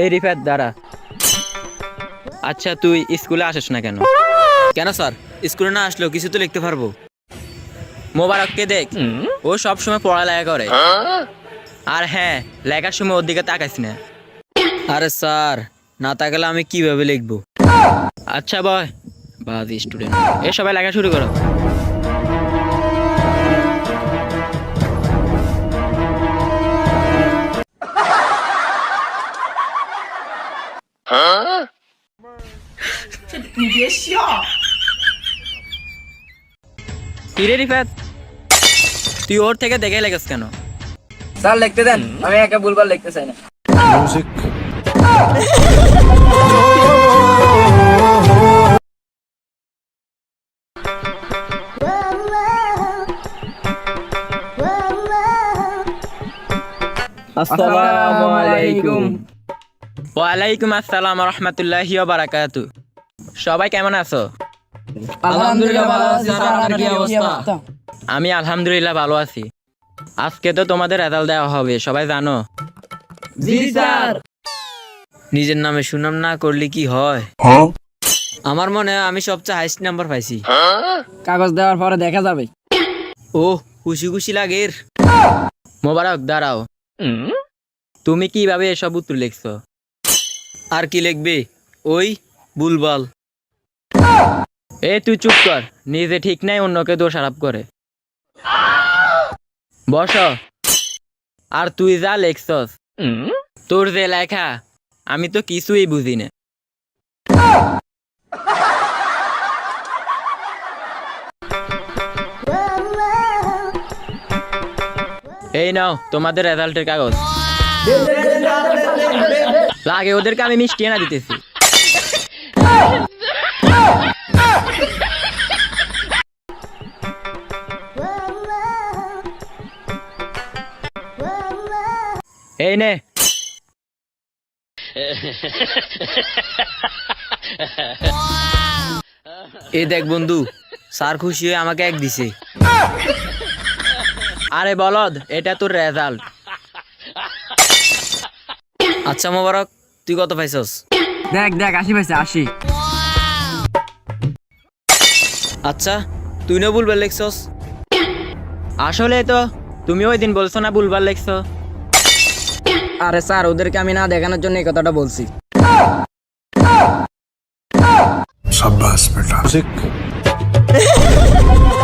এই রিফাত দাঁড়া। আচ্ছা তুই স্কুলে আসিস না কেন? কেন স্যার? স্কুলে না আসলেও কিছু তো লিখতে পারব। মোবারককে দেখ। ও সব সময় পড়ালেখা করে। আর হ্যাঁ লেখার সময় ওর দিকে তাকাইস না। আরে স্যার না তাকালে আমি কীভাবে লিখব? আচ্ছা বয় বাজি স্টুডেন্ট এ সবাই লেখা শুরু করো। তুই ওর থেকে দেখে লেগেছ কেন? স্যার লিখতে দেন। আমি একা ভুলবার লিখতে চাই না। আসসালামু আলাইকুম ওয়ালাইকুম আসসালাম রহমতুল্লাহি বারাকাতু সবাই কেমন আছো? আলহামদুলিল্লাহ ভালো আছি। আমি আলহামদুলিল্লাহ ভালো আছি। আজকে তো তোমাদের রেজাল্ট দেওয়া হবে সবাই জানো? জি স্যার। নিজের নামে সুনাম না করলে কি হয়? আমার মনে হয় আমি সবচেয়ে হাইস্ট নাম্বার পাইছি। কাগজ দেওয়ার পরে দেখা যাবে। ও খুশি খুশি লাগের মোবারক দাঁড়াও। তুমি কীভাবে এসব উত্তর লিখছো? আর কি লিখবে? ওই বুলবাল এ তুই চুপ কর। নিজে ঠিক নাই অন্যকে দোষারোপ করে। বস। আর তুই যা লেখছস। তোর যে লেখা আমি তো কিছুই বুঝি না। এই নাও তোমাদের রেজাল্টের কাগজ। লাগে ওদেরকে আমি মিষ্টি এনে দিতেছি। এই নে। এ দেখ বন্ধু স্যার খুশি হয়ে আমাকে এক দিছে। আরে বলদ এটা তোর রেজাল্ট আচ্ছা মোবারক তুই কত পাইছস? দেখ দেখ আশি পাইছে আশি। আচ্ছা তুই না বুলবাল লিখছস? আসলে তো তুমি ওই দিন বলছো না ভুলবার লেখছো। আরে স্যার ওদেরকে আমি না দেখানোর জন্য এই কথাটা বলছি। সাব্বাস বেটা।